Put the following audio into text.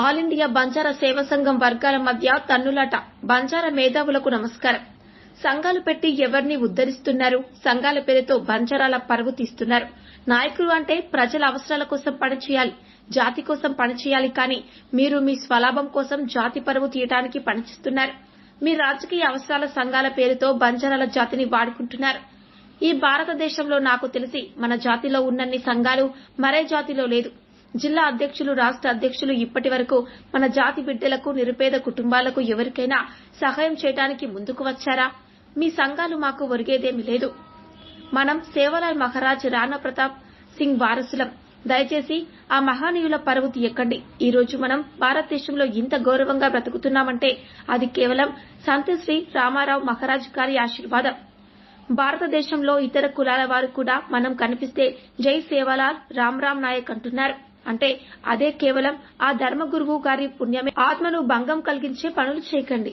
All India Banjara సేవా సంఘం వర్గాల మధ్య తన్నులాట. బంజారా మేధావులకు నమస్కారం. సంఘాలు పెట్టి ఎవరిని ఉద్దరిస్తున్నారు సంఘాల పేరుతో బంజారాల పరువు తీస్తున్నారు. నాయకులు అంటే ప్రజల అవసరాల కోసం పనిచేయాలి జాతి కోసం పనిచేయాలి కానీ మీరు మీ స్వలాభం కోసం జాతి పరువు తీయడానికి పనిచేస్తున్నారు మీ రాజకీయ అవసరాల సంఘాల పేరుతో బంజారాల జాతిని వాడుకుంటున్నారు. ఈ భారతదేశంలో నాకు తెలిసి మన జాతిలో ఉన్నన్ని సంఘాలు మరే జాతిలో లేదు. జిల్లా అధ్యక్షులు రాష్ట్ర అధ్యక్షులు ఇప్పటి వరకు మన జాతి బిడ్డలకు నిరుపేద కుటుంబాలకు ఎవరికైనా సహాయం చేయడానికి ముందుకు వచ్చారా? మీ సంఘాలు మాకు ఒరిగేదేమీ లేదు. మనం సేవలాల్ మహారాజ్ రాణా ప్రతాప్ సింగ్ వారసులం. దయచేసి ఆ మహానీయుల పరువు తీయకండి. ఈ రోజు మనం భారతదేశంలో ఇంత గౌరవంగా బ్రతుకుతున్నామంటే అది కేవలం సంతశ్రీ రామారావు మహారాజ్ గారి ఆశీర్వాదం. భారతదేశంలో ఇతర కులాల వారు కూడా మనం కనిపిస్తే జై సేవలాల్ రామ్ రామ్ నాయక్ అంటున్నారు. అంటే అదే కేవలం ఆ ధర్మగురువు గారి పుణ్యమే. ఆత్మను భంగం కలిగించే పనులు చేయకండి.